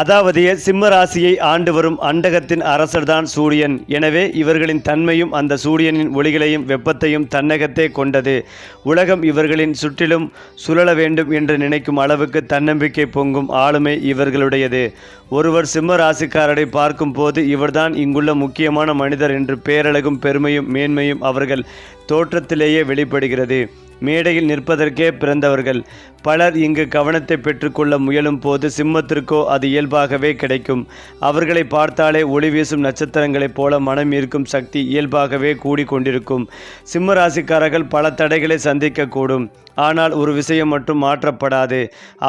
அதாவது சிம்ம ராசியை ஆண்டு வரும் அண்டகத்தின் அரசர்தான் சூரியன். எனவே இவர்களின் தன்மையும் அந்த சூரியனின் ஒளிகளையும் வெப்பத்தையும் தன்னகத்தே கொண்டது. உலகம் இவர்களின் சுற்றிலும் சுழல வேண்டும் என்று நினைக்கும் அளவுக்கு தன்னம்பிக்கை பொங்கும் ஆளுமை இவர்களுடையது. ஒருவர் சிம்ம ராசிக்காரரை பார்க்கும் போது இவர்தான் இங்குள்ள முக்கியமான மனிதர் என்று பேரழகும் பெருமையும் மேன்மையும் அவர்கள் தோற்றத்திலேயே வெளிப்படுகிறது. மேடையில் நிற்பதற்கே பிறந்தவர்கள். பலர் இங்கு கவனத்தை பெற்றுக்கொள்ள முயலும் போது சிம்மத்திற்கோ அது இயல்பாகவே கிடைக்கும். அவர்களை பார்த்தாலே ஒளி வீசும் நட்சத்திரங்களைப் போல மனம் ஈர்க்கும் சக்தி இயல்பாகவே கூடிக்கொண்டிருக்கும் சிம்ம ராசிக்காரர்கள் பல தடைகளை சந்திக்கக்கூடும். ஆனால் ஒரு விஷயம் மட்டும் மாற்றப்படாது.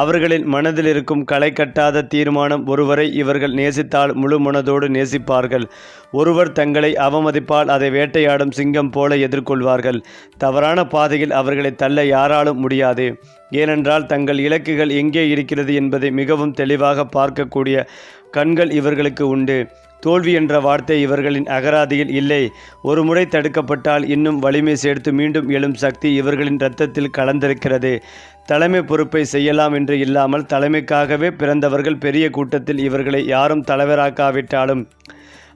அவர்களின் மனதில் இருக்கும் களை கட்டாத தீர்மானம் ஒருவரை இவர்கள் நேசித்தால் முழு மனதோடு நேசிப்பார்கள். ஒருவர் தங்களை அவமதிப்பால் அதை வேட்டையாடும் சிங்கம் போல எதிர்கொள்வார்கள். தவறான பாதையில் அவர்கள் தள்ள யாராலும் முடியாது. ஏனென்றால் தங்கள் இலக்குகள் எங்கே இருக்கிறது என்பதை மிகவும் தெளிவாக பார்க்கக்கூடிய கண்கள் இவர்களுக்கு உண்டு. தோல்வி என்ற வார்த்தை இவர்களின் அகராதியில் இல்லை. ஒரு முறை தடுக்கப்பட்டால் இன்னும் வலிமை சேர்த்து மீண்டும் எழும் சக்தி இவர்களின் இரத்தத்தில் கலந்திருக்கிறது. தலைமை பொறுப்பை செய்யலாம் என்று இல்லாமல் தலைமைக்காகவே பிறந்தவர்கள் பெரிய கூட்டத்தில் இவர்களை யாரும் தலைவராக்காவிட்டாலும்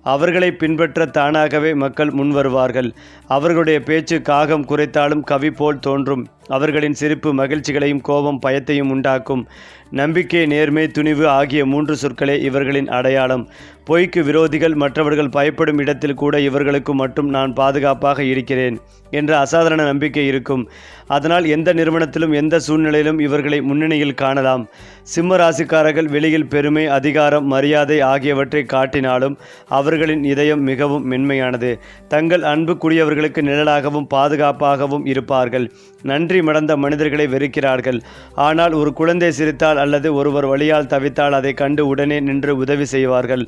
அவர்களை பின்பற்ற தானாகவே மக்கள் முன்வருவார்கள். அவர்களுடைய பேச்சு காகம் குறைத்தாலும் கவி போல் தோன்றும். அவர்களின் சிரிப்பு மகிழ்ச்சிகளையும் கோபம் பயத்தையும் உண்டாக்கும். நம்பிக்கை நேர்மை துணிவு ஆகிய மூன்று சொற்களே இவர்களின் அடையாளம். பொய்க்கு விரோதிகள் மற்றவர்கள் பயப்படும் இடத்தில் கூட இவர்களுக்கு மட்டும் நான் பாதுகாப்பாக இருக்கிறேன் என்ற அசாதாரண நம்பிக்கை இருக்கும். அதனால் எந்த நிறுவனத்திலும் எந்த சூழ்நிலையிலும் இவர்களை முன்னணியில் காணலாம். சிம்ம ராசிக்காரர்கள் வெளியில் பெருமை அதிகாரம் மரியாதை ஆகியவற்றை காட்டினாலும் அவர்களின் இதயம் மிகவும் மென்மையானது. தங்கள் அன்புக்குரியவர்களுக்கு நிழலாகவும் பாதுகாப்பாகவும் இருப்பார்கள். நன்றி. மடந்த மனிதர்களை வெறுக்கிறார்கள். ஆனால் ஒரு குழந்தை சிரித்தால் அல்லது ஒருவர் வழியால் தவித்தால் அதை கண்டு உடனே நின்று உதவி செய்வார்கள்.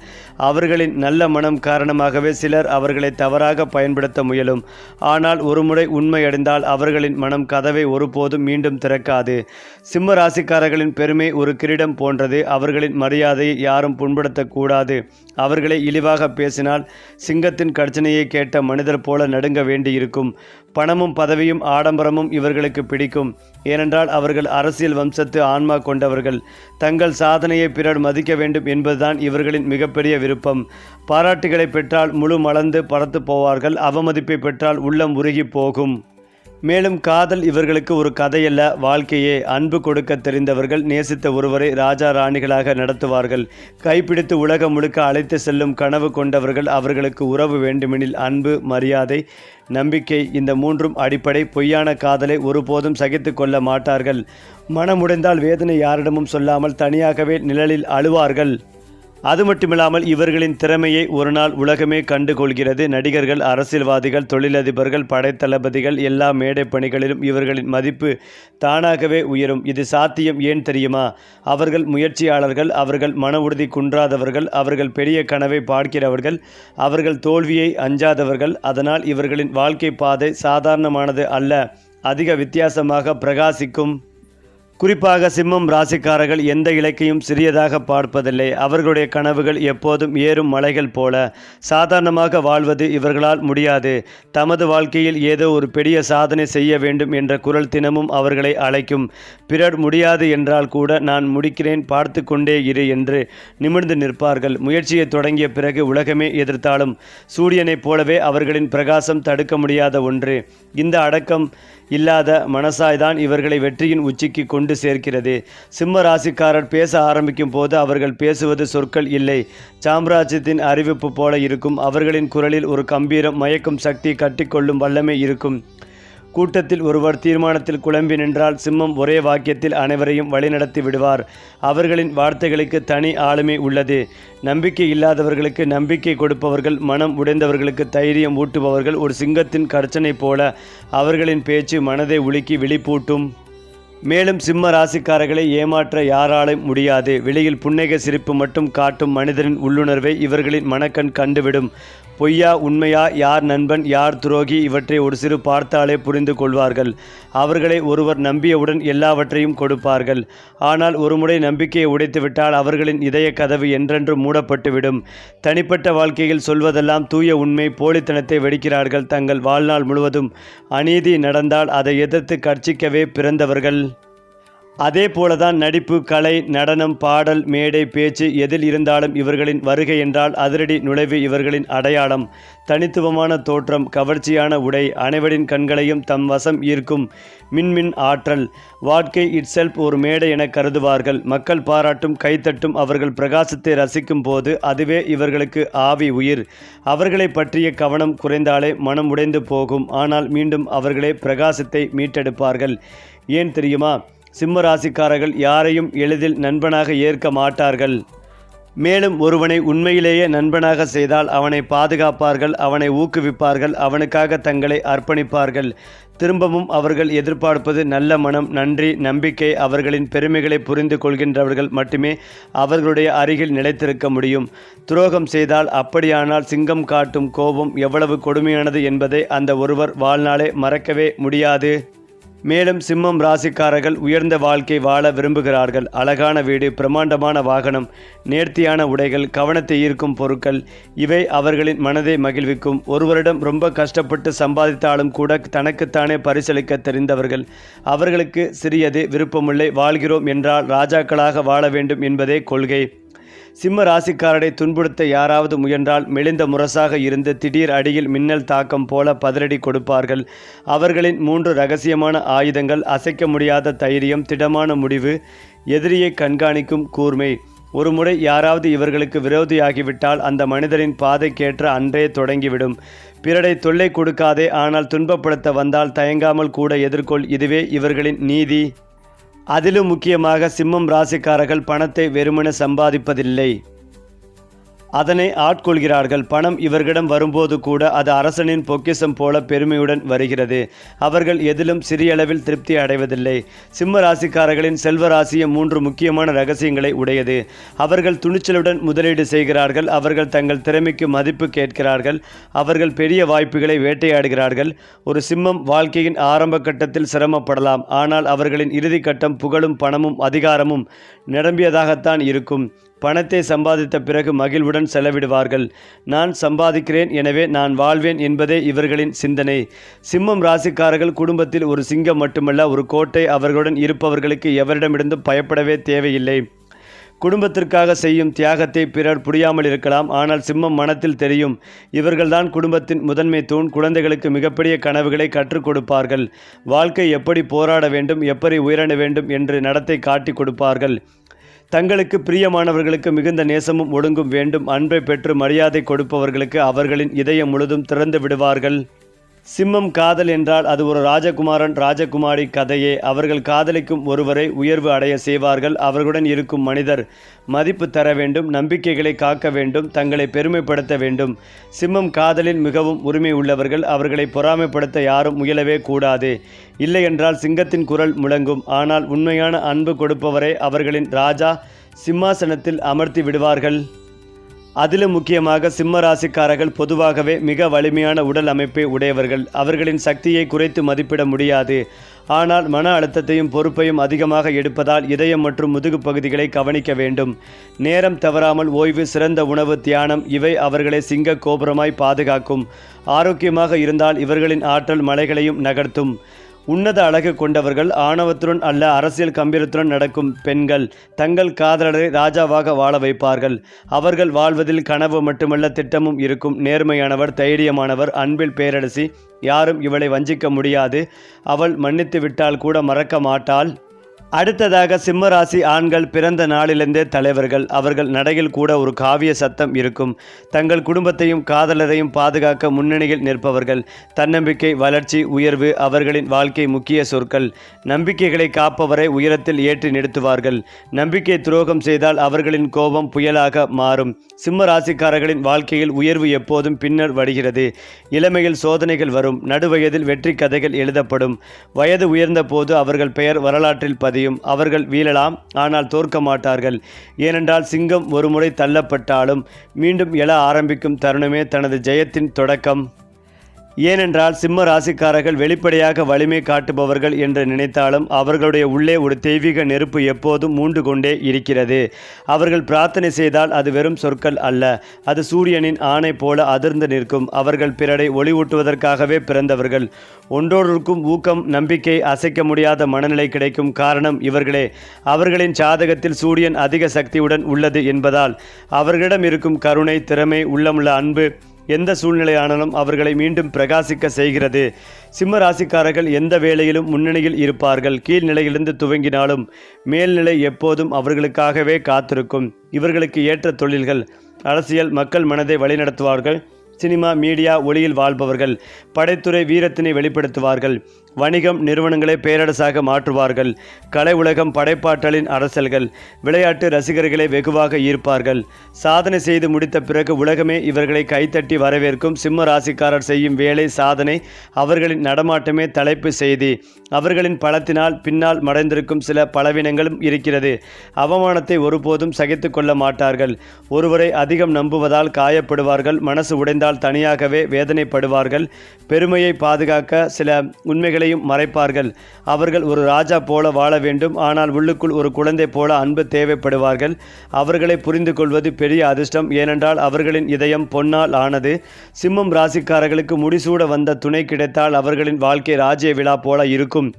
அவர்களின் நல்ல மனம் காரணமாகவே சிலர் அவர்களை தவறாக பயன்படுத்த முயலும். ஆனால் ஒருமுறை உண்மையடைந்தால் அவர்களின் மனம் கதவை ஒருபோதும் மீண்டும் திறக்காது. சிம்ம ராசிக்காரர்களின் பெருமை ஒரு கிரீடம் போன்றது. அவர்களின் மரியாதையை யாரும் புண்படுத்தக்கூடாது அவர்களை இழிவாக பேசினால் சிங்கத்தின் கர்ச்சனையை கேட்ட மனிதர் போல நடுங்க வேண்டியிருக்கும். பணமும் பதவியும் ஆடம்பரமும் இவர்களுக்கு பிடிக்கும். ஏனென்றால் அவர்கள் அரசியல் வம்சத்து ஆன்மா கொண்டவர்கள். தங்கள் சாதனையை பிறர் மதிக்க வேண்டும் என்பதுதான் இவர்களின் மிகப்பெரிய விருப்பம். பாராட்டுகளை பெற்றால் முழு மலர்ந்து பறத்து போவார்கள். அவமதிப்பை பெற்றால் உள்ளம் உருகி போகும். மேலும் காதல் இவர்களுக்கு ஒரு கதையல்ல. வாழ்க்கையே அன்பு கொடுக்க தெரிந்தவர்கள் நேசித்த ஒருவரை ராஜா ராணிகளாக நடத்துவார்கள். கைப்பிடித்து உலகம் முழுக்க அழைத்து செல்லும் கனவு கொண்டவர்கள் அவர்களுக்கு உறவு வேண்டுமெனில் அன்பு மரியாதை நம்பிக்கை இந்த மூன்றும் அடிப்படை. பொய்யான காதலை ஒருபோதும் சகித்து கொள்ள மாட்டார்கள். மனமுடைந்தால் வேதனை யாரிடமும் சொல்லாமல் தனியாகவே நிழலில் அழுவார்கள். அது மட்டுமில்லாமல் இவர்களின் திறமையை ஒரு நாள் உலகமே கண்டுகொள்கிறது. நடிகர்கள் அரசியல்வாதிகள் தொழிலதிபர்கள் படைத்தளபதிகள் எல்லா மேடை பணிகளிலும் இவர்களின் மதிப்பு தானாகவே உயரும். இது சாத்தியம் ஏன் தெரியுமா? அவர்கள் முயற்சியாளர்கள் அவர்கள் மன உறுதி குன்றாதவர்கள் அவர்கள் பெரிய கனவை பார்க்கிறவர்கள் அவர்கள் தோல்வியை அஞ்சாதவர்கள். அதனால் இவர்களின் வாழ்க்கை பாதை சாதாரணமானது அல்ல அதிக வித்தியாசமாக பிரகாசிக்கும். குறிப்பாக சிம்மம் ராசிக்காரர்கள் எந்த இலக்கையும் சிறியதாக பார்ப்பதில்லை. அவர்களுடைய கனவுகள் எப்போதும் ஏறும் மலைகள் போல. சாதாரணமாக வாழ்வது இவர்களால் முடியாது. தமது வாழ்க்கையில் ஏதோ ஒரு பெரிய சாதனை செய்ய வேண்டும் என்ற குரல் தினமும் அவர்களை அழைக்கும். பிறர் முடியாது என்றால் கூட நான் முடிக்கிறேன் பார்த்து கொண்டே இரு என்று நிமிர்ந்து நிற்பார்கள். முயற்சியை தொடங்கிய பிறகு உலகமே எதிர்த்தாலும் சூரியனைப் போலவே அவர்களின் பிரகாசம் தடுக்க முடியாத ஒன்று. இந்த அடக்கம் இல்லாத மனசாய்தான் இவர்களை வெற்றியின் உச்சிக்கு கொண்டு சேர்க்கிறது. சிம்ம ராசிக்காரர் பேச ஆரம்பிக்கும் போது அவர்கள் பேசுவது சொற்கள் இல்லை. சாம்ராஜ்யத்தின் அறிவிப்பு போல இருக்கும். அவர்களின் குரலில் ஒரு கம்பீரம் மயக்கும் சக்தி கட்டிக்கொள்ளும் வல்லமை இருக்கும். கூட்டத்தில் ஒருவர் தீர்மானத்தில் குழம்பி நின்றால் சிம்மம் ஒரே வாக்கியத்தில் அனைவரையும் வழிநடத்தி விடுவார். அவர்களின் வார்த்தைகளுக்கு தனி ஆளுமை உள்ளது. நம்பிக்கை இல்லாதவர்களுக்கு நம்பிக்கை கொடுப்பவர்கள் மனம் உடைந்தவர்களுக்கு தைரியம் ஊட்டுபவர்கள் ஒரு சிங்கத்தின் கர்ச்சனை போல அவர்களின் பேச்சு மனதை உலுக்கி விழிப்பூட்டும். மேலும் சிம்ம ராசிக்காரர்களை ஏமாற்ற யாராலும் முடியாது. வெளியில் புன்னகை சிரிப்பு மட்டும் காட்டும் மனிதரின் உள்ளுணர்வை இவர்களின் மனக்கண் கண்டுவிடும். பொய்யா உண்மையா யார் நண்பன் யார் துரோகி இவற்றை ஒரு சிறு பார்த்தாலே புரிந்து கொள்வார்கள். அவர்களை ஒருவர் நம்பியவுடன் எல்லாவற்றையும் கொடுப்பார்கள். ஆனால் ஒருமுறை நம்பிக்கையை உடைத்துவிட்டால் அவர்களின் இதய கதவு என்றென்று மூடப்பட்டுவிடும். தனிப்பட்ட வாழ்க்கையில் சொல்வதெல்லாம் தூய உண்மை போலித்தனத்தை வெடிக்கிறார்கள் தங்கள் வாழ்நாள் முழுவதும். அநீதி நடந்தால் அதை எதிர்த்து கர்ச்சிக்கவே பிறந்தவர்கள். அதே போலதான் நடிப்பு கலை நடனம் பாடல் மேடை பேச்சு எதில் இருந்தாலும் இவர்களின் வருகை என்றால் அதிரடி நுழைவு இவர்களின் அடையாளம். தனித்துவமான தோற்றம் கவர்ச்சியான உடை அனைவரின் கண்களையும் தம் வசம் ஈர்க்கும் மின்மின் ஆற்றல். வாழ்க்கை இட்செல்ஃப் ஒரு மேடை என கருதுவார்கள். மக்கள் பாராட்டும் கைத்தட்டும் அவர்கள் பிரகாசத்தை ரசிக்கும் போது அதுவே இவர்களுக்கு ஆவி உயிர். அவர்களை பற்றிய கவனம் குறைந்தாலே மனம் உடைந்து போகும். ஆனால் மீண்டும் அவர்களே பிரகாசத்தை மீட்டெடுப்பார்கள். ஏன் தெரியுமா? சிம்ம ராசிக்காரர்கள் யாரையும் எளிதில் நண்பனாக ஏற்க மாட்டார்கள். மேலும் ஒருவனை உண்மையிலேயே நண்பனாக செய்தால் அவனை பாதுகாப்பார்கள் அவனை ஊக்குவிப்பார்கள் அவனுக்காக தங்களை அர்ப்பணிப்பார்கள். திரும்பவும் அவர்கள் எதிர்பார்ப்பது நல்ல மனம் நன்றி நம்பிக்கை அவர்களின் பெருமைகளை புரிந்து கொள்கின்றவர்கள் மட்டுமே அவர்களுடைய அருகில் நிலைத்திருக்க முடியும். துரோகம் செய்தால் அப்படியானால் சிங்கம் காட்டும் கோபம் எவ்வளவு கொடுமையானது என்பதை அந்த ஒருவர் வாழ்நாளே மறக்கவே முடியாது. மேலும் சிம்மம் ராசிக்காரர்கள் உயர்ந்த வாழ்க்கை வாழ விரும்புகிறார்கள். அழகான வீடு பிரம்மாண்டமான வாகனம் நேர்த்தியான உடைகள் கவனத்தை ஈர்க்கும் பொருட்கள் இவை அவர்களின் மனதை மகிழ்விக்கும். ஒருவரிடம் ரொம்ப கஷ்டப்பட்டு சம்பாதித்தாலும் கூட தனக்குத்தானே பரிசளிக்க தெரிந்தவர்கள். அவர்களுக்கு சிறியது விருப்பமில்லை. வாழ்கிறோம் என்றால் ராஜாக்களாக வாழ வேண்டும் என்பதே கொள்கை. சிம்ம ராசிக்காரரை துன்புறுத்த யாராவது முயன்றால் மெலிந்த முரசாக இருந்து திடீர் அடியில் மின்னல் தாக்கம் போல பதிலடி கொடுப்பார்கள். அவர்களின் மூன்று ரகசியமான ஆயுதங்கள் அசைக்க முடியாத தைரியம் திடமான முடிவு எதிரியை கண்காணிக்கும் கூர்மை. ஒருமுறை யாராவது இவர்களுக்கு விரோதியாகிவிட்டால் அந்த மனிதரின் பாதைக்கேற்ற அன்றே தொடங்கிவிடும். பிறரை தொல்லை கொடுக்காதே ஆனால் துன்பப்படுத்த வந்தால் தயங்காமல் கூட எதிர்கொள். இதுவே இவர்களின் நீதி. அதிலும் முக்கியமாக சிம்மம் ராசிக்காரர்கள் பணத்தை வெறுமன சம்பாதிப்பதில்லை. அதனை ஆட்கொள்கிறார்கள். பணம் இவர்களிடம் வரும்போது கூட அது அரசனின் பொக்கிஷம் போல பெருமையுடன் வருகிறது. அவர்கள் எதிலும் சிறிய அளவில் திருப்தி அடைவதில்லை. சிம்ம ராசிக்காரர்களின் செல்வ ராசியம் மூன்று முக்கியமான ரகசியங்களை உடையது. அவர்கள் துணிச்சலுடன் முதலீடு செய்கிறார்கள். அவர்கள் தங்கள் திறமைக்கு மதிப்பு கேட்கிறார்கள். அவர்கள் பெரிய வாய்ப்புகளை வேட்டையாடுகிறார்கள். ஒரு சிம்மம் வாழ்க்கையின் ஆரம்ப கட்டத்தில் சிரமப்படலாம். ஆனால் அவர்களின் இறுதி கட்டம் புகழும் பணமும் அதிகாரமும் நிரம்பியதாகத்தான் இருக்கும். பணத்தை சம்பாதித்த பிறகு மகிழ்வுடன் செலவிடுவார்கள். நான் சம்பாதிக்கிறேன் எனவே நான் வாழ்வேன் என்பதே இவர்களின் சிந்தனை. சிம்மம் ராசிக்காரர்கள் குடும்பத்தில் ஒரு சிங்கம் மட்டுமல்ல ஒரு கோட்டை அவர்களுடன் இருப்பவர்களுக்கு எவரிடமிருந்தும் பயப்படவே தேவையில்லை. குடும்பத்திற்காக செய்யும் தியாகத்தை பிறர் புரியாமல் இருக்கலாம் ஆனால் சிம்மம் மனத்தில் தெரியும். இவர்கள்தான் குடும்பத்தின் முதன்மை தூண் குழந்தைகளுக்கு மிகப்பெரிய கனவுகளை கற்றுக் கொடுப்பார்கள். வாழ்க்கை எப்படி போராட வேண்டும் எப்படி உயரண வேண்டும் என்று நடத்தை காட்டி கொடுப்பார்கள். தங்களுக்கு பிரியமானவர்களுக்கு மிகுந்த நேசமும் ஒழுங்கும் வேண்டும். அன்பை பெற்று மரியாதை கொடுப்பவர்களுக்கு அவர்களின் இதயம் முழுதும் திறந்து விடுவார்கள். சிம்மம் காதல் என்றால் அது ஒரு ராஜகுமாரன் ராஜகுமாரி கதையே. அவர்கள் காதலிக்கும் ஒருவரை உயர்வு அடைய செய்வார்கள். அவர்களுடன் இருக்கும் மனிதர் மதிப்பு தர வேண்டும் நம்பிக்கைகளை காக்க வேண்டும் தங்களை பெருமைப்படுத்த வேண்டும். சிம்மம் காதலில் மிகவும் உரிமை உள்ளவர்கள். அவர்களை பொறாமைப்படுத்த யாரும் முயலவே கூடாது. இல்லை என்றால் சிங்கத்தின் குரல் முழங்கும். ஆனால் உண்மையான அன்பு கொடுப்பவரை அவர்களின் ராஜா சிம்மாசனத்தில் அமர்த்தி விடுவார்கள். அதிலும் முக்கியமாக சிம்ம ராசிக்காரர்கள் பொதுவாகவே மிக வலிமையான உடல் அமைப்பை உடையவர்கள். அவர்களின் சக்தியை குறைத்து மதிப்பிட முடியாது. ஆனால் மன அழுத்தத்தையும் பொறுப்பையும் அதிகமாக எடுப்பதால் இதயம் மற்றும் முதுகு பகுதிகளை கவனிக்க வேண்டும். நேரம் தவறாமல் ஓய்வு சிறந்த உணவு தியானம் இவை அவர்களை சிங்க கோபுரமாய் பாதுகாக்கும். ஆரோக்கியமாக இருந்தால் இவர்களின் ஆற்றல் மலைகளையும் நகர்த்தும். உன்னத அழகு கொண்டவர்கள் ஆணவத்துடன் அல்ல அரசியல் கம்பீரத்துடன் நடக்கும் பெண்கள் தங்கள் காதலரை ராஜாவாக வாழ வைப்பார்கள். அவர்கள் வாழ்வதில் கனவு மட்டுமல்ல திட்டமும் இருக்கும். நேர்மையானவர் தைரியமானவர் அன்பில் பேரரசி யாரும் இவளை வஞ்சிக்க முடியாது. அவள் மன்னித்து விட்டால் கூட மறக்க மாட்டாள். அடுத்ததாக சிம்மராசி ஆண்கள் பிறந்த நாளிலிருந்தே தலைவர்கள் அவர்கள் நடையில் கூட ஒரு காவிய சத்தம் இருக்கும். தங்கள் குடும்பத்தையும் காதலரையும் பாதுகாக்க முன்னணியில் நிற்பவர்கள் தன்னம்பிக்கை வளர்ச்சி உயர்வு அவர்களின் வாழ்க்கை முக்கிய சொற்கள். நம்பிக்கைகளை காப்பவரை உயரத்தில் ஏற்றி நிறுத்துவார்கள். நம்பிக்கை துரோகம் செய்தால் அவர்களின் கோபம் புயலாக மாறும். சிம்ம ராசிக்காரர்களின் வாழ்க்கையில் உயர்வு எப்போதும் பின்னர் வருகிறது. இளமையில் சோதனைகள் வரும் நடுவயதில் வெற்றி கதைகள் எழுதப்படும். வயது உயர்ந்த போது அவர்கள் பெயர் வரலாற்றில் பதியும் அவர்கள் வீழலாம். ஆனால் தோற்க மாட்டார்கள். ஏனென்றால் சிங்கம் ஒருமுறை தள்ளப்பட்டாலும் மீண்டும் எழ ஆரம்பிக்கும் தருணமே தனது ஜெயத்தின் தொடக்கம். ஏனென்றால் சிம்ம ராசிக்காரர்கள் வெளிப்படையாக வலிமை காட்டுபவர்கள் என்று நினைத்தாலும் அவர்களுடைய உள்ளே ஒரு தெய்வீக நெருப்பு எப்போதும் மூண்டு கொண்டே இருக்கிறது. அவர்கள் பிரார்த்தனை செய்தால் அது வெறும் சொற்கள் அல்ல. அது சூரியனின் ஆணை போல அதிர்ந்து நிற்கும். அவர்கள் பிறரை ஒளிவூட்டுவதற்காகவே பிறந்தவர்கள். ஒன்றோருக்கும் ஊக்கம் நம்பிக்கை அசைக்க முடியாத மனநிலை கிடைக்கும் காரணம் இவர்களே. அவர்களின் சாதகத்தில் சூரியன் அதிக சக்தியுடன் உள்ளது என்பதால் அவர்களிடம் இருக்கும் கருணை திறமை உள்ளமுள்ள அன்பு எந்த சூழ்நிலையானாலும் அவர்களை மீண்டும் பிரகாசிக்க செய்கிறது. சிம்ம ராசிக்காரர்கள் எந்த வேளையிலும் முன்னணியில் இருப்பார்கள். கீழ்நிலையிலிருந்து துவங்கினாலும் மேல்நிலை எப்போதும் அவர்களுக்காகவே காத்திருக்கும். இவர்களுக்கு ஏற்ற தொழில்கள் அரசியல் மக்கள் மனதை வழிநடத்துவார்கள். சினிமா மீடியா ஒளியில் வாழ்பவர்கள். படைத்துறை வீரத்தினை வெளிப்படுத்துவார்கள். வணிகம் நிறுவனங்களை பேரரசாக மாற்றுவார்கள். கலை உலகம் படைப்பாற்றலின் அரசல்கள் விளையாட்டு ரசிகர்களை வெகுவாக ஈர்ப்பார்கள். சாதனை செய்து முடித்த பிறகு உலகமே இவர்களை கைத்தட்டி வரவேற்கும் சிம்ம ராசிக்காரர் செய்யும் வேலை சாதனை அவர்களின் நடமாட்டமே தலைப்பு செய்தி. அவர்களின் பலத்தினால் பின்னால் மறைந்திருக்கும் சில பலவீனங்களும் இருக்கிறது. அவமானத்தை ஒருபோதும் சகித்து கொள்ள மாட்டார்கள். ஒருவரை அதிகம் நம்புவதால் காயப்படுவார்கள். மனசு உடைந்தால் தனியாகவே வேதனைப்படுவார்கள். பெருமையை பாதுகாக்க சில உண்மைகள் குறைகளையும் மறைப்பார்கள். அவர்கள் ஒரு ராஜா போல வாழ வேண்டும். ஆனால் உள்ளுக்குள் ஒரு குழந்தை போல அன்பு தேவைப்படுவார்கள். அவர்களை புரிந்து கொள்வது பெரிய அதிர்ஷ்டம். ஏனென்றால் அவர்களின் இதயம் பொன்னால் ஆனது. சிம்மம் ராசிக்காரர்களுக்கு முடிசூட வந்த துணை கிடைத்தால் அவர்களின் வாழ்க்கை ராஜ்ய விழா போல இருக்கும்.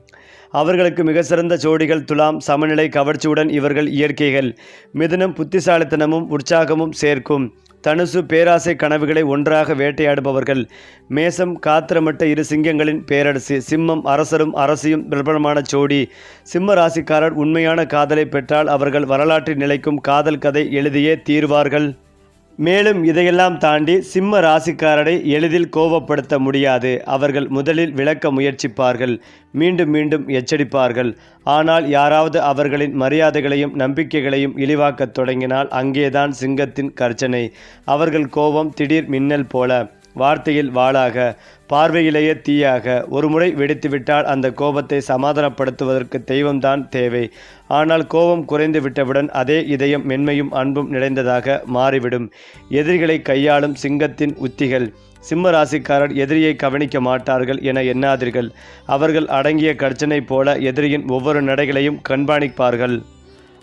அவர்களுக்கு மிக சிறந்த ஜோடிகள் துலாம் சமநிலை கவர்ச்சியுடன் இவர்கள் இயற்கைகள். மிதுனம் புத்திசாலித்தனமும் உற்சாகமும் சேர்க்கும். தனுசு பேராசை கனவுகளை ஒன்றாக வேட்டையாடுபவர்கள். மேசம் காத்திரமட்ட இரு சிங்கங்களின் பேரரசு சிம்மம் அரசரும் அரசியும் பிரபலமான ஜோடி. சிம்ம ராசிக்காரர் உண்மையான காதலை பெற்றால் அவர்கள் வரலாற்றில் நிலைக்கும் காதல் கதை எழுதியே தீர்வார்கள். மேலும் இதையெல்லாம் தாண்டி சிம்ம ராசிக்காரரை எளிதில் கோபப்படுத்த முடியாது. அவர்கள் முதலில் விளக்க முயற்சிப்பார்கள் மீண்டும் மீண்டும் எச்சரிப்பார்கள். ஆனால் யாராவது அவர்களின் மரியாதைகளையும் நம்பிக்கைகளையும் இழிவாக்கத் தொடங்கினால் அங்கேதான் சிங்கத்தின் கர்ச்சனை. அவர்கள் கோபம் திடீர் மின்னல் போல வார்த்தையில் வாளாக பார்வையிலேயே தீயாக. ஒருமுறை வெடித்துவிட்டால் அந்த கோபத்தை சமாதானப்படுத்துவதற்கு தெய்வம்தான் தேவை. ஆனால் கோபம் குறைந்து விட்டவுடன் அதே இதயம் மென்மையும் அன்பும் நிறைந்ததாக மாறிவிடும். எதிரிகளை கையாளும் சிங்கத்தின் உத்திகள். சிம்ம ராசிக்காரர் எதிரியை கவனிக்க மாட்டார்கள் என எண்ணாதீர்கள். அவர்கள் அடங்கிய கர்ச்சனை போல எதிரியின் ஒவ்வொரு நடைகளையும் கண்காணிப்பார்கள்.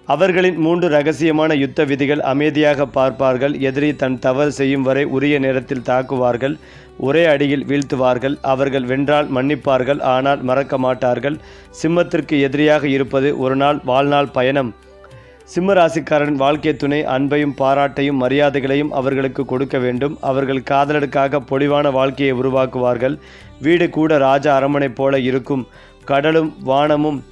அவர்களின் மூன்று ரகசியமான யுத்த விதிகள் அமைதியாக பார்ப்பார்கள். எதிரி தன் தவறு செய்யும் வரை உரிய நேரத்தில் தாக்குவார்கள். ஒரே அடியில் வீழ்த்துவார்கள். அவர்கள் வென்றால் மன்னிப்பார்கள் ஆனால் மறக்க மாட்டார்கள். சிம்மத்திற்கு எதிரியாக இருப்பது ஒரு நாள் வாழ்நாள் பயணம். சிம்ம ராசிக்காரன் வாழ்க்கை துணை அன்பையும் பாராட்டையும் மரியாதைகளையும் அவர்களுக்கு கொடுக்க வேண்டும். அவர்கள் காதலருக்காக பொலிவான வாழ்க்கையை உருவாக்குவார்கள். வீடு கூட ராஜ அரமனை போல இருக்கும். கடலும் வானமும்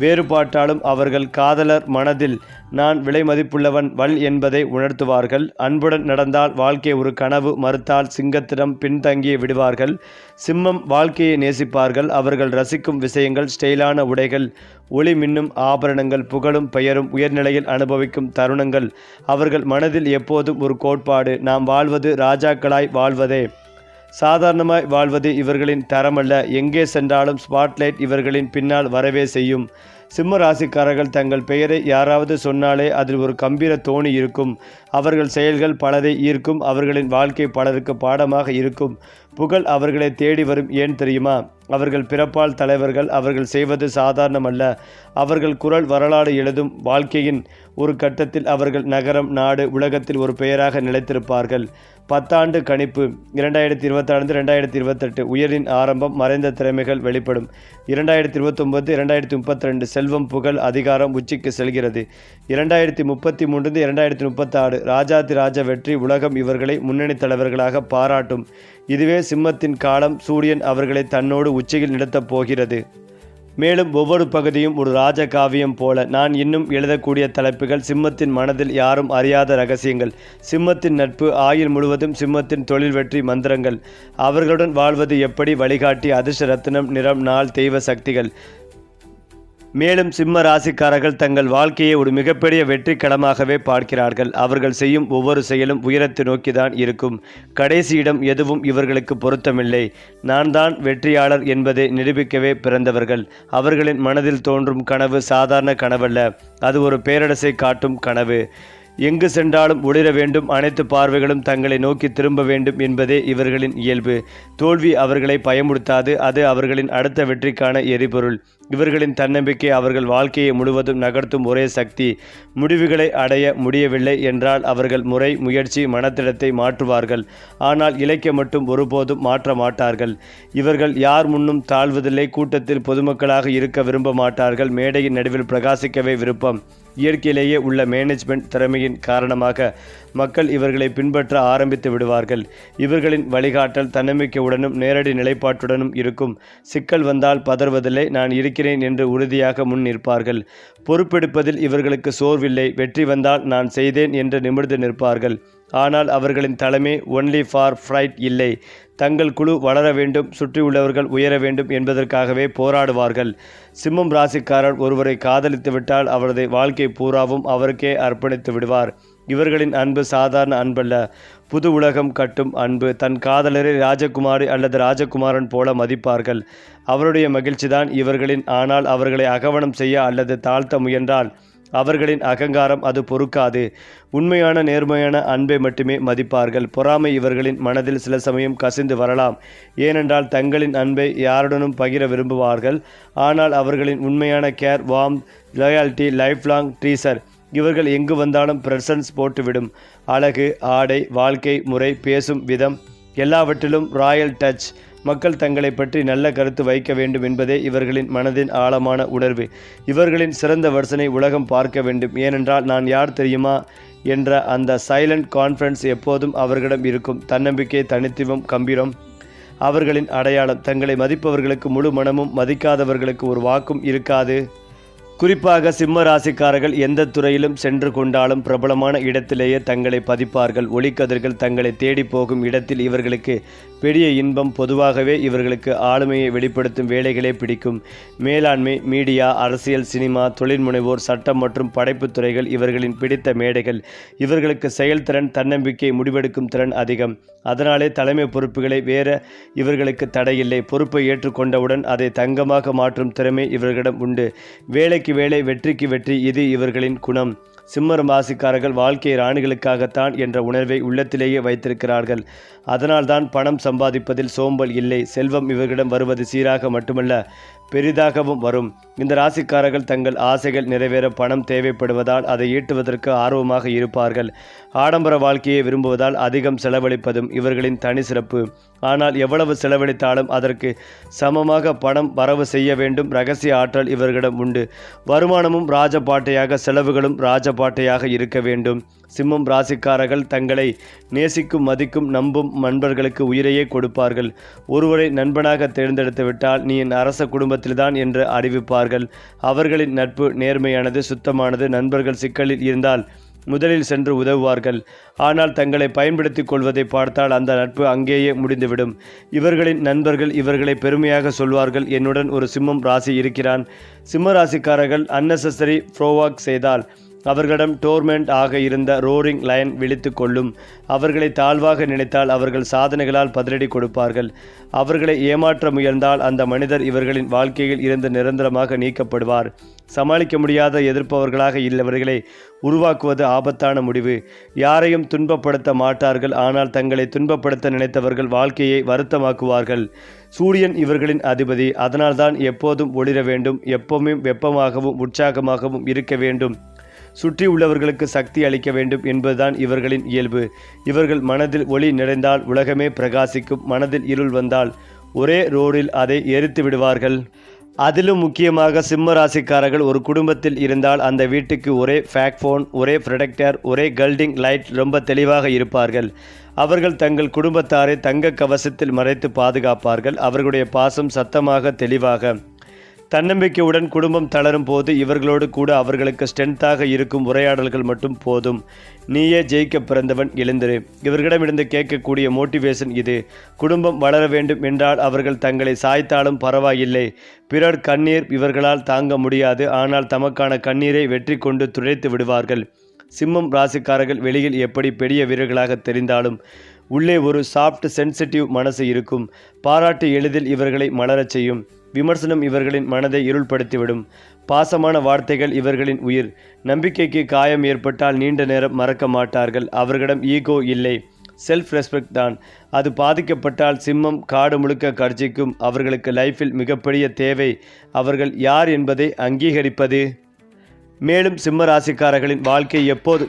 வேறுபாட்டாலும் அவர்கள் காதலர் மனதில் நான் விலை மதிப்புள்ளவன் வல் என்பதை உணர்த்துவார்கள். அன்புடன் நடந்தால் வாழ்க்கை ஒரு கனவு மறுத்தால் சிங்கத்திடம் பின்தங்கி விடுவார்கள். சிம்மம் வாழ்க்கையை நேசிப்பார்கள். அவர்கள் ரசிக்கும் விஷயங்கள் ஸ்டைலான உடைகள் ஒளி மின்னும் ஆபரணங்கள் புகழும் பெயரும் உயர்நிலையில் அனுபவிக்கும் தருணங்கள். அவர்கள் மனதில் எப்போதும் ஒரு கோட்பாடு நாம் வாழ்வது ராஜாக்களாய் வாழ்வதே. சாதாரணமாய் வாழ்வது இவர்களின் தரமல்ல. எங்கே சென்றாலும் ஸ்பாட்லைட் இவர்களின் பின்னால் வரவே செய்யும். சிம்ம ராசிக்காரர்கள் தங்கள் பெயரை யாராவது சொன்னாலே அதில் ஒரு கம்பீர தோணி இருக்கும். அவர்கள் செயல்கள் பலரை ஈர்க்கும். அவர்களின் வாழ்க்கை பலருக்கு பாடமாக இருக்கும். புகழ் அவர்களை தேடி வரும். ஏன் தெரியுமா? அவர்கள் பிறப்பால் தலைவர்கள். அவர்கள் செய்வது சாதாரணமல்ல. அவர்கள் குரல் வரலாறு எழுதும். வாழ்க்கையின் ஒரு கட்டத்தில் அவர்கள் நகரம் நாடு உலகத்தில் ஒரு பெயராக நிலைத்திருப்பார்கள். பத்தாண்டு கணிப்பு. இரண்டாயிரத்தி இருபத்தாண்டு ரெண்டாயிரத்தி இருபத்தெட்டு உயரின் ஆரம்பம் மறைந்த திறமைகள் வெளிப்படும். இரண்டாயிரத்தி இருபத்தொம்பது இரண்டாயிரத்தி முப்பத்தி ரெண்டு செல்வம் புகழ் அதிகாரம் உச்சிக்கு செல்கிறது. இரண்டாயிரத்தி முப்பத்தி மூன்று இரண்டாயிரத்தி முப்பத்தாறு ராஜாதி ராஜ வெற்றி உலகம் இவர்களை முன்னணி தலைவர்களாக பாராட்டும். இதுவே சிம்மத்தின் காலம் சூரியன் அவர்களை தன்னோடு உச்சியில் நடத்தப் போகிறது. மேலும் ஒவ்வொரு பகுதியும் ஒரு ராஜகாவியம் போல. நான் இன்னும் எழுதக்கூடிய தலைப்புகள் சிம்மத்தின் மனதில் யாரும் அறியாத ரகசியங்கள். சிம்மத்தின் நட்பு ஆயுள் முழுவதும் சிம்மத்தின் தொழில் வெற்றி மந்திரங்கள். அவர்களுடன் வாழ்வது எப்படி? வழிகாட்டி அதிர்ஷ்ட ரத்தினம் நிறம் நாள் தெய்வ சக்திகள். மேலும் சிம்ம ராசிக்காரர்கள் தங்கள் வாழ்க்கையை ஒரு மிகப்பெரிய வெற்றி களமாகவே பார்க்கிறார்கள். அவர்கள் செய்யும் ஒவ்வொரு செயலும் உயரத்தை நோக்கிதான் இருக்கும். கடைசி இடம் எதுவும் இவர்களுக்கு பொருத்தமில்லை. நான் தான் வெற்றியாளர் என்பதை நிரூபிக்கவே பிறந்தவர்கள். அவர்களின் மனதில் தோன்றும் கனவு சாதாரண கனவல்ல. அது ஒரு பேரரசை காட்டும் கனவு. எங்கு சென்றாலும் ஒளிர வேண்டும் அனைத்து பார்வைகளும் தங்களை நோக்கி திரும்ப வேண்டும் என்பதே இவர்களின் இயல்பு. தோல்வி அவர்களை பயமுறுத்தாது அது அவர்களின் அடுத்த வெற்றிக்கான எரிபொருள். இவர்களின் தன்னம்பிக்கை அவர்கள் வாழ்க்கையை முழுவதும் நகர்த்தும் ஒரே சக்தி. முடிவுகளை அடைய முடியவில்லை என்றால் அவர்கள் முறை முயற்சி மனத்திடத்தை மாற்றுவார்கள். ஆனால் இலக்கியம் மட்டும் ஒருபோதும் மாற்ற மாட்டார்கள். இவர்கள் யார் முன்னும் தாழ்வதில்லை கூட்டத்தில் பொதுமக்களாக இருக்க விரும்ப மாட்டார்கள் மேடையின் நடுவில் பிரகாசிக்கவே விருப்பம். இயற்கையிலேயே உள்ள மேனேஜ்மெண்ட் திறமையின் காரணமாக மக்கள் இவர்களை பின்பற்ற ஆரம்பித்து விடுவார்கள். இவர்களின் வழிகாட்டல் தன்னம்பிக்கையுடனும் நேரடி நிலைப்பாட்டுடனும் இருக்கும். சிக்கல் வந்தால் பதறுவதில்லை நான் இருக்கிறேன் என்று உறுதியாக முன் நிற்பார்கள். பொறுப்பெடுப்பதில் இவர்களுக்கு சோர்வில்லை வெற்றி வந்தால் நான் செய்தேன் என்று நிமிர்ந்து நிற்பார்கள். ஆனால் அவர்களின் தலைமை ஒன்லி ஃபார் ஃப்ரைட் இல்லை. தங்கள் குழு வளர வேண்டும் சுற்றியுள்ளவர்கள் உயர வேண்டும் என்பதற்காகவே போராடுவார்கள். சிம்மம் ராசிக்காரர் ஒருவரை காதலித்துவிட்டால் அவரது வாழ்க்கை பூராவும் அவருக்கே அர்ப்பணித்து விடுவார். இவர்களின் அன்பு சாதாரண அன்பல்ல. புது உலகம் கட்டும் அன்பு தன் காதலரை ராஜகுமாரி அல்லது ராஜகுமாரன் போல மதிப்பார்கள். அவருடைய மகிழ்ச்சிதான் இவர்களின் ஆனால் அவர்களை அகவணம் செய்ய அல்லது தாழ்த்த முயன்றால் அவர்களின் அகங்காரம் அது பொறுக்காது. உண்மையான நேர்மையான அன்பை மட்டுமே மதிப்பார்கள். பொறாமை இவர்களின் மனதில் சில சமயம் கசிந்து வரலாம். ஏனென்றால் தங்களின் அன்பை யாருடனும் பகிர விரும்புவார்கள். ஆனால் அவர்களின் உண்மையான care warm loyalty life long treasure இவர்கள் எங்கு வந்தாலும் பிரசன்ஸ் போட்டுவிடும். அழகு ஆடை வாழ்க்கை முறை பேசும் விதம் எல்லாவற்றிலும் ராயல் டச் மக்கள் தங்களை பற்றி நல்ல கருத்து வைக்க வேண்டும் என்பதே இவர்களின் மனதின் ஆழமான உணர்வு. இவர்களின் சிறந்த வருஷனை உலகம் பார்க்க வேண்டும். ஏனென்றால் நான் யார் தெரியுமா? என்ற அந்த சைலண்ட் கான்ஃபிடன்ஸ் எப்போதும் அவர்களிடம் இருக்கும். தன்னம்பிக்கை தனித்துவம் கம்பீரம். அவர்களின் அடையாளம் தங்களை மதிப்பவர்களுக்கு முழு மனமும் மதிக்காதவர்களுக்கு ஒரு வாக்கும் இருக்காது. குறிப்பாக சிம்ம ராசிக்காரர்கள் எந்த துறையிலும் சென்று கொண்டாலும் பிரபலமான இடத்திலேயே தங்களை பதிப்பார்கள். ஒளிக்கதிர்கள் தங்களை தேடி போகும் இடத்தில் இவர்களுக்கு பெரிய இன்பம் பொதுவாகவே இவர்களுக்கு ஆளுமையை வெளிப்படுத்தும் வேலைகளே பிடிக்கும். மேலாண்மை மீடியா அரசியல் சினிமா தொழில்முனைவோர் சட்டம் மற்றும் படைப்பு துறைகள் இவர்களின் பிடித்த மேடைகள். இவர்களுக்கு செயல்திறன் தன்னம்பிக்கை முடிவெடுக்கும் திறன் அதிகம். அதனாலே தலைமை பொறுப்புகளை வேற இவர்களுக்கு தடையில்லை. பொறுப்பை ஏற்றுக்கொண்டவுடன் அதை தங்கமாக மாற்றும் திறமை இவர்களிடம் உண்டு. வேலைக்கு வேலை வெற்றிக்கு வெற்றி இது இவர்களின் குணம். சிம்மரம் ராசிக்காரர்கள் வாழ்க்கை ராணிகளுக்காகத்தான் என்ற உணர்வை உள்ளத்திலேயே வைத்திருக்கிறார்கள். அதனால்தான் பணம் சம்பாதிப்பதில் சோம்பல் இல்லை. செல்வம் இவர்களிடம் வருவது சீராக மட்டுமல்ல. பெரிதாகவும் வரும். இந்த ராசிக்காரர்கள் தங்கள் ஆசைகள் நிறைவேற பணம் தேவைப்படுவதால் அதை ஈட்டுவதற்கு ஆர்வமாக இருப்பார்கள். ஆடம்பர வாழ்க்கையை விரும்புவதால் அதிகம் செலவழிப்பதும் இவர்களின் தனி சிறப்பு. ஆனால் எவ்வளவு செலவழித்தாலும் அதற்கு சமமாக பணம் வரவு செய்ய வேண்டும். ரகசிய ஆற்றல் இவர்களிடம் உண்டு. வருமானமும் ராஜபாட்டையாக செலவுகளும் ராஜபாட்டையாக இருக்க வேண்டும். சிம்மம் ராசிக்காரர்கள் தங்களை நேசிக்கும் மதிக்கும் நம்பும் நண்பர்களுக்கு உயிரையே கொடுப்பார்கள். ஒருவரை நண்பனாக தேர்ந்தெடுத்து விட்டால் நீ என் அரச குடும்பத்தில்தான் என்று அறிவிப்பார்கள். அவர்களின் நட்பு நேர்மையானது சுத்தமானது. நண்பர்கள் சிக்கலில் இருந்தால் முதலில் சென்று உதவுவார்கள். ஆனால் தங்களை பயன்படுத்திக் கொள்வதை பார்த்தால் அந்த நட்பு அங்கேயே முடிந்துவிடும். இவர்களின் நண்பர்கள் இவர்களை பெருமையாக சொல்வார்கள். என்னுடன் ஒரு சிம்மம் ராசி இருக்கிறான். சிம்ம ராசிக்காரர்கள் அன்னெசரி ஃப்ரோவாக் செய்தால் அவர்களிடம் டோர்மெண்ட் ஆக இருந்த ரோரிங் லயன் விழித்து கொள்ளும். அவர்களை தாழ்வாக நினைத்தால் அவர்கள் சாதனைகளால் பதிலடி கொடுப்பார்கள். அவர்களை ஏமாற்ற முயன்றால் அந்த மனிதர் இவர்களின் வாழ்க்கையில் இருந்து நிரந்தரமாக நீக்கப்படுவார். சமாளிக்க முடியாத எதிர்ப்பவர்களாக இல்லவர்களை உருவாக்குவது ஆபத்தான முடிவு. யாரையும் துன்பப்படுத்த மாட்டார்கள் ஆனால் தங்களை துன்பப்படுத்த நினைத்தவர்கள் வாழ்க்கையை வருத்தமாக்குவார்கள். சூரியன் இவர்களின் அதிபதி அதனால்தான் எப்போதும் ஒளிர வேண்டும் எப்பவுமே வெப்பமாகவும் உற்சாகமாகவும் இருக்க வேண்டும். சுற்றி உள்ளவர்களுக்கு சக்தி அளிக்க வேண்டும் என்பதுதான் இவர்களின் இயல்பு. இவர்கள் மனதில் ஒளி நிறைந்தால் உலகமே பிரகாசிக்கும். மனதில் இருள் வந்தால் ஒரே ரோடில் அதை எரித்து விடுவார்கள். அதிலும் முக்கியமாக சிம்ம ராசிக்காரர்கள் ஒரு குடும்பத்தில் இருந்தால் அந்த வீட்டுக்கு ஒரே ஃபேக் ஃபோன் ஒரே ப்ரொடக்டர் ஒரே கல்டிங் லைட் ரொம்ப தெளிவாக இருப்பார்கள். அவர்கள் தங்கள் குடும்பத்தாரை தங்க கவசத்தில் மறைத்து பாதுகாப்பார்கள். அவர்களுடைய பாசம் சத்தமாக தெளிவாக தன்னம்பிக்கையுடன் குடும்பம் தளரும் போது இவர்களோடு கூட அவர்களுக்கு ஸ்ட்ரென்த்தாக இருக்கும் உரையாடல்கள் மட்டும் போதும். நீயே ஜெயிக்க பிறந்தவன் எழுந்திரு. இவர்களிடமிருந்து கேட்கக்கூடிய மோட்டிவேஷன் இது. குடும்பம் வளர வேண்டும் என்றால் அவர்கள் தங்களை சாய்த்தாலும் பரவாயில்லை. பிறர் கண்ணீர் இவர்களால் தாங்க முடியாது. ஆனால் தமக்கான கண்ணீரை வெற்றி கொண்டு துடைத்து விடுவார்கள். சிம்மம் ராசிக்காரர்கள் வெளியில் எப்படி பெரிய வீரர்களாக தெரிந்தாலும் உள்ளே ஒரு சாஃப்ட் சென்சிட்டிவ் மனசு இருக்கும். பாராட்டு எளிதில் இவர்களை மலரச் செய்யும். விமர்சனம் இவர்களின் மனதை இருள்படுத்திவிடும். பாசமான வார்த்தைகள் இவர்களின் உயிர். நம்பிக்கைக்கு காயம் ஏற்பட்டால் நீண்ட நேரம் மறக்க மாட்டார்கள். அவர்களிடம் ஈகோ இல்லை. செல்ஃப் ரெஸ்பெக்ட் தான். அது பாதிக்கப்பட்டால் சிம்மம் காடு முழுக்க கர்ஜிக்கும். அவர்களுக்கு லைஃப்பில் மிகப்பெரிய தேவை. அவர்கள் யார் என்பதை அங்கீகரிப்பது? மேலும் சிம்ம ராசிக்காரர்களின் வாழ்க்கை எப்போது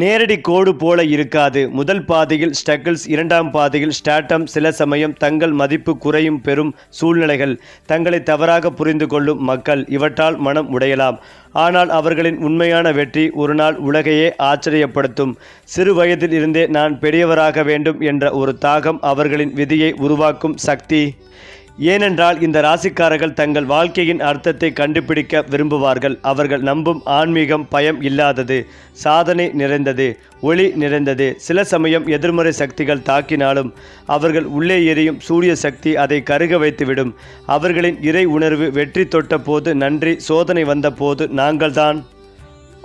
நேரடி கோடு போல இருக்காது. முதல் பாதையில் ஸ்டக்கிள்ஸ் இரண்டாம் பாதையில் ஸ்டாட்டம் சில சமயம் தங்கள் மதிப்பு குறையும் பெறும் சூழ்நிலைகள். தங்களை தவறாக புரிந்து கொள்ளும் மக்கள் இவற்றால் மனம் உடையலாம். ஆனால் அவர்களின் உண்மையான வெற்றி ஒரு நாள் உலகையே ஆச்சரியப்படுத்தும். சிறு வயதில் இருந்தே நான் பெரியவராக வேண்டும் என்ற ஒரு தாகம் அவர்களின் விதியை உருவாக்கும் சக்தி ஏனென்றால் இந்த ராசிக்காரர்கள் தங்கள் வாழ்க்கையின் அர்த்தத்தை கண்டுபிடிக்க விரும்புவார்கள். அவர்கள் நம்பும் ஆன்மீகம் பயம் இல்லாதது சாதனை நிறைந்தது ஒளி நிறைந்தது. சில சமயம் எதிர்மறை சக்திகள் தாக்கினாலும் அவர்கள் உள்ளே எரியும் சூரிய சக்தி அதை கருக வைத்துவிடும். அவர்களின் இறை உணர்வு வெற்றி தொட்ட போது நன்றி சோதனை வந்த போது நாங்கள்தான்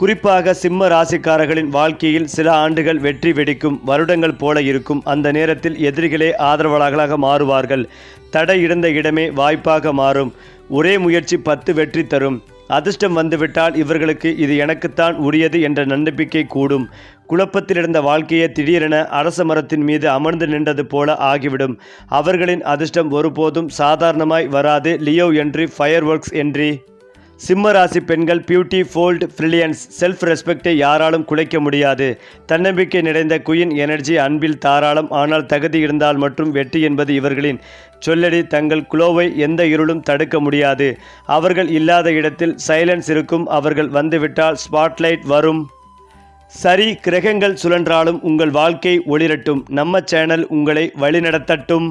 குறிப்பாக சிம்ம ராசிக்காரர்களின் வாழ்க்கையில் சில ஆண்டுகள் வெற்றி வெடிக்கும் வருடங்கள் போல இருக்கும். அந்த நேரத்தில் எதிரிகளே ஆதரவாளர்களாக மாறுவார்கள். தடை இருந்த இடமே வாய்ப்பாக மாறும். ஒரே முயற்சி பத்து வெற்றி தரும். அதிர்ஷ்டம் வந்துவிட்டால் இவர்களுக்கு இது எனக்குத்தான் உரியது என்ற நம்பிக்கை கூடும். குழப்பத்தில் இருந்த வாழ்க்கையை திடீரென அரச மரத்தின் மீது அமர்ந்து நின்றது போல ஆகிவிடும். அவர்களின் அதிர்ஷ்டம் ஒருபோதும் சாதாரணமாய் வராது. Leo entry fireworks entry சிம்ம ராசி பெண்கள் பியூட்டி ஃபோல்ட் ஃப்ரில்லியன்ஸ் செல்ஃப் ரெஸ்பெக்டை யாராலும் குலைக்க முடியாது. தன்னம்பிக்கை நிறைந்த குயின் எனர்ஜி அன்பில் தாராளம் ஆனால் தகுதி இருந்தால் மட்டும் வெற்றி என்பது இவர்களின் சொல்லடி. தங்கள் குளோவை எந்த இருளும் தடுக்க முடியாது. அவர்கள் இல்லாத இடத்தில் சைலன்ஸ் இருக்கும் அவர்கள் வந்துவிட்டால் ஸ்பாட்லைட் வரும். சரி கிரகங்கள் சுழன்றாலும் உங்கள் வாழ்க்கை ஒளிரட்டும். நம்ம சேனல் உங்களை வழிநடத்தட்டும்.